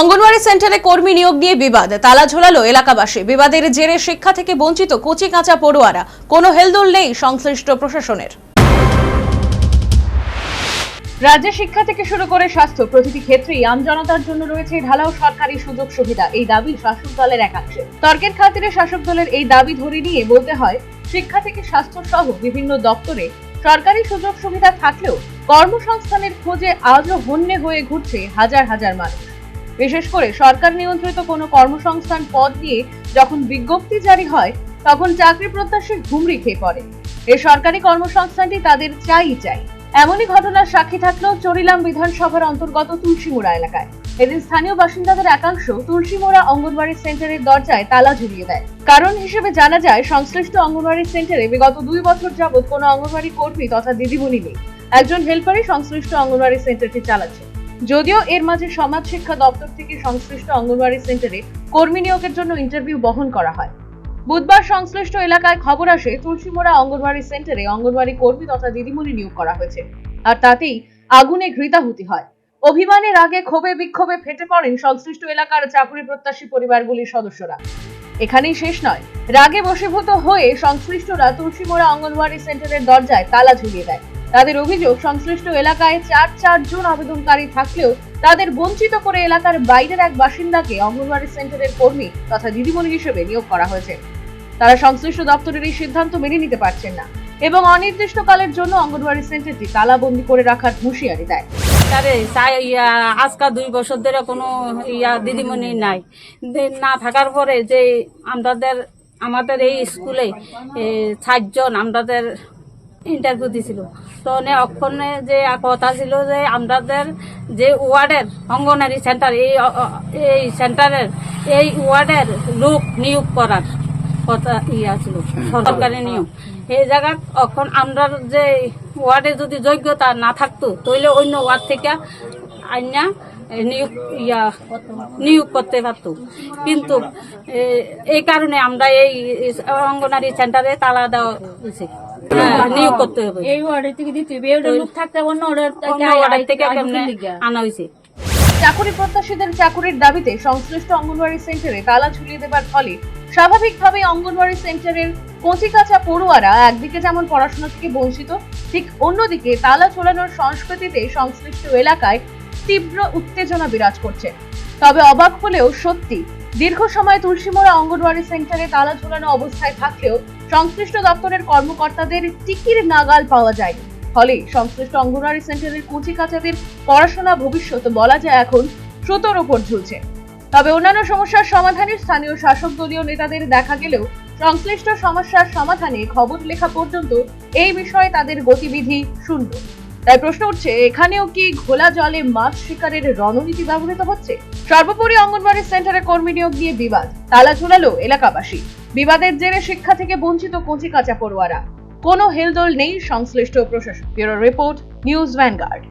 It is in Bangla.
অঙ্গনওয়াড়ি সেন্টারে কর্মী নিয়োগ নিয়ে বিবাদ, তালা ঝোলালো এলাকাবাসী। বিবাদের জেরে শিক্ষা থেকে বঞ্চিত কচি কাঁচা পড়ুয়ারা। কোনো হেলদোল নেই সংশ্লিষ্ট প্রশাসনের। রাজ্যে শিক্ষা থেকে শুরু করে স্বাস্থ্য প্রতিটি ক্ষেত্রেই আমজনতার জন্য রয়েছে ঢালাও সরকারি সুযোগ সুবিধা। এই দাবি শাসক দলের একাংশে। তর্কের খাতিরে শাসক দলের এই দাবি ধরে নিয়ে বলতে হয়, শিক্ষা থেকে স্বাস্থ্য সহ বিভিন্ন দপ্তরে সরকারি সুযোগ সুবিধা থাকলেও কর্মসংস্থানের খোঁজে আজও হন্যে হয়ে ঘুরছে হাজার হাজার মানুষ। বিশেষ করে সরকার নিয়ন্ত্রিত কোনো কর্মসংস্থান পদ নিয়ে যখন বিজ্ঞপ্তি জারি হয়, তখন চাকরি প্রত্যাশী ঘুমড়ি খেয়ে পড়ে। এই সরকারি কর্মসংস্থানটি তাদের চাই চাই। এমনই ঘটনার সাক্ষী থাকলেও চরিলাম বিধানসভার অন্তর্গত তুলসীমোড়া এলাকায়। এদিন স্থানীয় বাসিন্দাদের একাংশ তুলসীমোড়া অঙ্গনবাড়ি সেন্টারের দরজায় তালা ঝুলিয়ে দেয়। কারণ হিসেবে জানা যায়, সংশ্লিষ্ট অঙ্গনবাড়ি সেন্টারে বিগত দুই বছর যাবৎ কোনো অঙ্গনবাড়ি কর্মী তথা দিদিমণি নেই। একজন হেল্পারই সংশ্লিষ্ট অঙ্গনবাড়ি সেন্টারটি চালাচ্ছে। যদিও এর মাঝে সমাজ শিক্ষা দপ্তর থেকে সংশ্লিষ্ট অঙ্গনওয়াড়ি সেন্টারে কর্মী নিয়োগের জন্য ইন্টারভিউ বহন করা হয়। বুধবার সংশ্লিষ্ট এলাকায় খবর আসে, তুলসীমোড়া অঙ্গনওয়াড়ি সেন্টারে অঙ্গনওয়াড়ি কর্মী তথা দিদিমণি নিয়োগ করা হয়েছে আর তাতেই আগুনে ঘৃতাহুতি হয়। অভিমানের আগে ক্ষোভে বিক্ষোভে ফেটে পড়েন সংশ্লিষ্ট এলাকার চাকরি প্রত্যাশী পরিবারগুলির সদস্যরা। এখানেই শেষ নয়, রাগে বশীভূত হয়ে সংশ্লিষ্টরা তুলসীমোড়া অঙ্গনওয়াড়ি সেন্টারের দরজায় তালা ঝুলিয়ে দেয়। তাদের অভিযোগ, সংশ্লিষ্ট এলাকায় চার চারজন আবেদনকারী থাকলেও তাদের বঞ্চিত করে এলাকার বাইরের এক বাসিন্দাকে অঙ্গনওয়াড়ি সেন্টারের কর্মী তথা দিদিমণি হিসেবে নিয়োগ করা হয়েছে। তারা সংশ্লিষ্ট দপ্তরের এই সিদ্ধান্ত মেনে নিতে পারছেন না এবং অনির্দিষ্টকালের জন্য অঙ্গনওয়াড়ি সেন্টারটি তালাবন্দি করে রাখার হুঁশিয়ারি দেয়। ইয়া, আজকা দুই বছর ধরে কোনো ইয়া দিদিমণি নাই। না থাকার পরে যে আমাদের আমাদের এই স্কুলে চারজন আমাদের ইন্টারভিউ দিছিল। তো অক্ষণে যে কথা ছিল যে আমাদের যে ওয়ার্ডের অঙ্গনারী সেন্টার এই এই সেন্টারের এই ওয়ার্ডের লোক নিয়োগ করার কথা ইয়া ছিল সরকারি নিয়ম এই জায়গা এখন আমরা যে ওয়ার্ডে যদি যোগ্যতা না থাকতো তাহলে অন্য ওয়ার্ড থেকে আইনা নিয়োগ ইয়া নিয়োগ করতে পারতো। কিন্তু এই কারণে আমরা এই অঙ্গনারী সেন্টারে তালা দেওয়া হয়েছে। হ্যাঁ, নিয়োগ করতে হবে। এই ওয়ার্ডের থেকে দিতে হবে। ওটা লোক থাকতে অন্য অর্ডার থেকে আনা হয়েছে চাকুরি প্রত্যাশীদের চাকুরির দাবিতে সংশ্লিষ্ট অঙ্গনওয়াড়ি সেন্টারে তালা ঝুলিয়ে দেবার ফলে স্বাভাবিকভাবে অঙ্গনওয়াড়ি সেন্টারের কচি কাঁচা পড়ুয়ারা একদিকে যেমন পড়াশোনা থেকে বঞ্চিত ঠিক অন্যদিকে তালা ঝোলানোর সংস্কৃতিতে সংশ্লিষ্ট এলাকায় তীব্র উত্তেজনা বিরাজ করছে। তবে অবাক হলেও সত্যি দীর্ঘ সময় তুলসীমোড়া অঙ্গনওয়াড়ি সেন্টারে তালা ঝোলানো অবস্থায় থাকলেও সংশ্লিষ্ট দপ্তরের কর্মকর্তাদের টিকির নাগাল পাওয়া যায় ফলে সংশ্লিষ্ট অঙ্গনওয়াড়ি সেন্টারের কুচি কাচাদের পড়াশোনা ভবিষ্যৎ বলা যায় এখন সুতোর ওপর ঝুলছে। তবে অন্যান্য সমস্যার সমাধানে স্থানীয় শাসক দলীয় নেতাদের দেখা গেলেও সংশ্লিষ্ট সমস্যার সমাধানে খবর লেখা পর্যন্ত এই বিষয়ে তাদের গতিবিধি শূন্য তাই প্রশ্ন উঠছে, এখানেও কি ঘোলা জলে মাছ শিকারের রণনীতি ব্যবহৃত হচ্ছে? সর্বোপরি অঙ্গনবাড়ি সেন্টারে কর্মী নিয়োগ নিয়ে বিবাদ। তালা ঝুলালো এলাকাবাসী। বিবাদের জেরে শিক্ষা থেকে বঞ্চিত কচি কাঁচা পড়ুয়ারা। কোনো হেলদোল নেই সংশ্লিষ্ট প্রশাসন। Bureau report, News Vanguard.